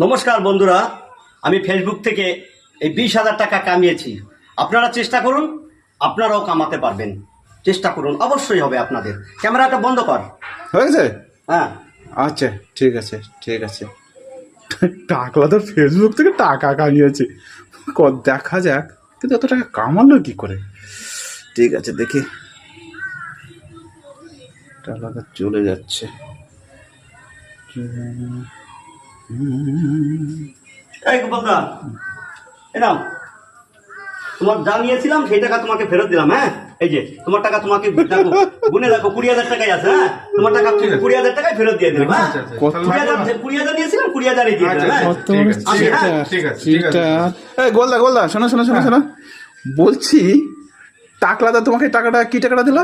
নমস্কার বন্ধুরা আমি ফেসবুক থেকে এই বিশ হাজার টাকা কামিয়েছি। আপনারা চেষ্টা করুন আপনারাও কামাতে পারবেন। চেষ্টা করুন অবশ্যই হবে আপনাদের। ক্যামেরাটা বন্ধ কর। হয়েছে হ্যাঁ। আচ্ছা ঠিক আছে ঠিক আছে। টাকলা তো ফেসবুক থেকে টাকা কামিয়েছে। ক- দেখা যাক কিন্তু এত টাকা কামালো কি করে? ঠিক আছে দেখি। টাকাটা চলে যাচ্ছে। এই গোপালদা এ নাও। তোমার যা নিয়েছিলাম সেই টাকা তোমাকে ফেরত দিলাম হ্যাঁ? এই যে তোমার টাকা তোমাকে দেখো গুনে দেখো কুড়ি হাজার টাকাই আছে হ্যাঁ? তোমার টাকা কুড়ি হাজার টাকায় ফেরত দিয়ে দিলাম হ্যাঁ? কুড়ি হাজার কুড়ি হাজার নিয়েছিলাম কুড়ি হাজারই দিয়ে দিলাম হ্যাঁ। এই গোলদা গোলদা শোনো শোনো শোনো শোনো। বলছি টাকলাদা তোমাকে টাকাটা কি টাকাটা দিল?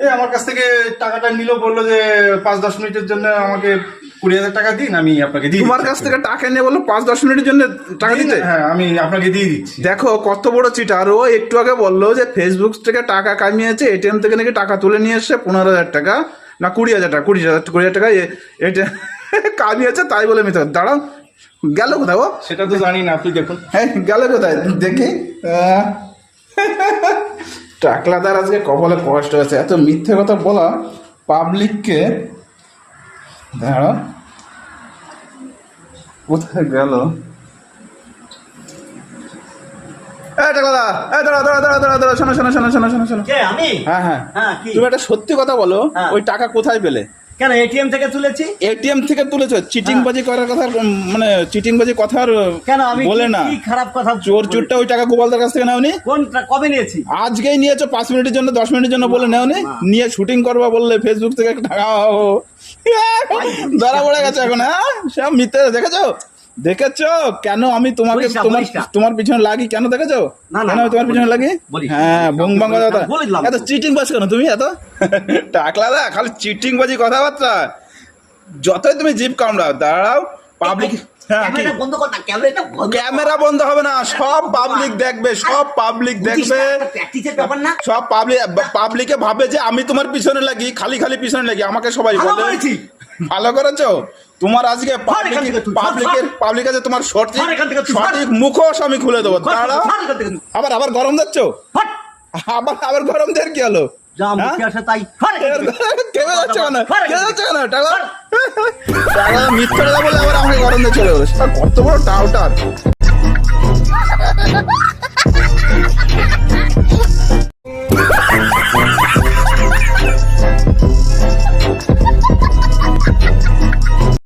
এই আমার কাছ থেকে টাকাটা নিল বলল যে পাঁচ দশ মিনিটের জন্য আমাকে কুড়ি হাজার টাকা দিন আমি আপনাকে দিই তোমার কাছ থেকে টাকা নিয়ে বলল পাঁচ দশ মিনিটের জন্য টাকা দিতে? হ্যাঁ আমি আপনাকে দিয়ে দিচ্ছি। দেখো কত বড় চিটার ও একটু আগে বলল যে ফেসবুক থেকে টাকা কামিয়েছে এটিএম থেকে নাকি টাকা তুলে নিয়ে এসে পনেরো হাজার টাকা। না কুড়ি হাজার টাকা কুড়ি হাজার কুড়ি হাজার টাকা এটিএম কামিয়েছে তাই বলে মিথ্যা। দাঁড়াও গেল কোথায় ও? সেটা তো জানি না আপনি দেখুন। হ্যাঁ গেল কোথায়? দেখি টাকলাদার আজকে কপালে কষ্ট হয়েছে। এত মিথ্যে কথা বলা পাবলিককে দাঁড়া। কোথায় গেল? হ্যাঁ হ্যাঁ। হ্যাঁ তুমি একটা সত্যি কথা বলো। ওই টাকা কোথায় পেলে? কেন এটিএম থেকে তুলেছি? এটিএম থেকে তুলেছ? চিটিং বাজি করার কথা মানে চিটিং বাজি কথা কেন আমি বলে না। কি খারাপ কথা চোর চোরটা ওই টাকা গোপালদার কাছ থেকে নেওনি? কোনটা কবে নিয়েছি? আজকেই নিয়েছো পাঁচ মিনিটের জন্য দশ মিনিটের জন্য বলে নেওনি? নিয়ে শুটিং করবা বললে ফেসবুক থেকে টাকা ধরা পড়ে গেছে এখন হ্যাঁ? সব মিথ্যে দেখেছ? দেখেছ? কেন আমি তোমাকে তোমার তোমার পিছনে লাগি? কেন দেখেছ? না, না, তোমার পিছনে লাগি? হ্যাঁ কথা। এত চিটিং বাজ কেন তুমি? এত? টাকলা দা খালি চিটিং বাজি কথাবার্তা। যতই তুমি জিপ কামড়াও দাঁড়াও পাবলিক হ্যাঁ ক্যামেরা বন্ধ হবে না সব পাবলিক দেখবে সব পাবলিক দেখবে। সব পাবলিক পাবলিকে ভাবে যে আমি তোমার পিছনে লাগি খালি খালি পিছনে লাগি আমাকে সবাই বলে। ভালো করেছ? তোমার আজকে সর, পাবলিকের পাবলিক আছে তোমার সঠিক। সঠিক মুখোশ আমি খুলে দেবো। দাঁড়াও। আবার আবার গরম যাচ্ছ? আবার আবার গরম দেওয়ার কি হলো? মিথ্যা হ্যাঁ? টাকা টাকা মিথ্যে বলে আবার আমাকে গরম দিয়ে চলে গেলো। কত বড় টাউটার